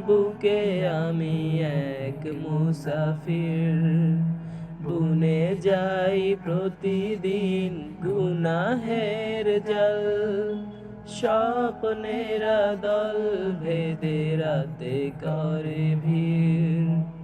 বুকে আমি এক মুসাফির। বুনে যাই প্রতিদিন গুনাহের জল। স্বপ্নেরা দল ভেদে রাতে করে ভিড়।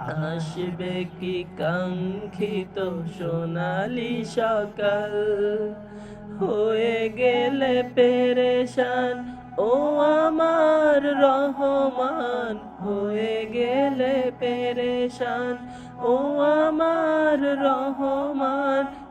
আসবে কি কাঙ্ক্ষিত সোনালি সকাল? হয়ে গেলে পেরেশান, ও আমার রহমান। হয়ে গেলে পেরেশান, ও আমার রহমান।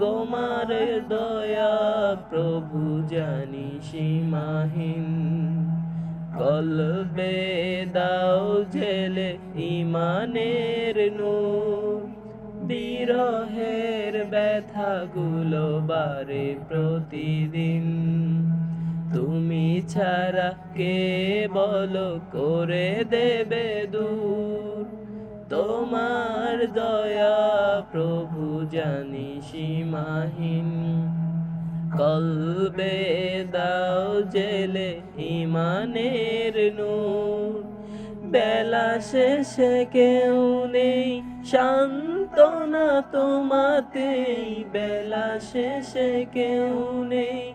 তোমার দয়া প্রভু জানি সীমাহীন। কলবে দাও জেলে ইমানের নূর। বিরহের ব্যথাগুলো বারে প্রতিদিন। তুমি ছাড়া কে বলো করে দেবে দূর? তোমার দয়া প্রভু জানি সীমাহীন। কলবে দাও জেলে ইমানের নূর। বেলা শেষে কেউ নেই, সান্ত্বনা তোমাতেই। বেলা শেষে কেউ নেই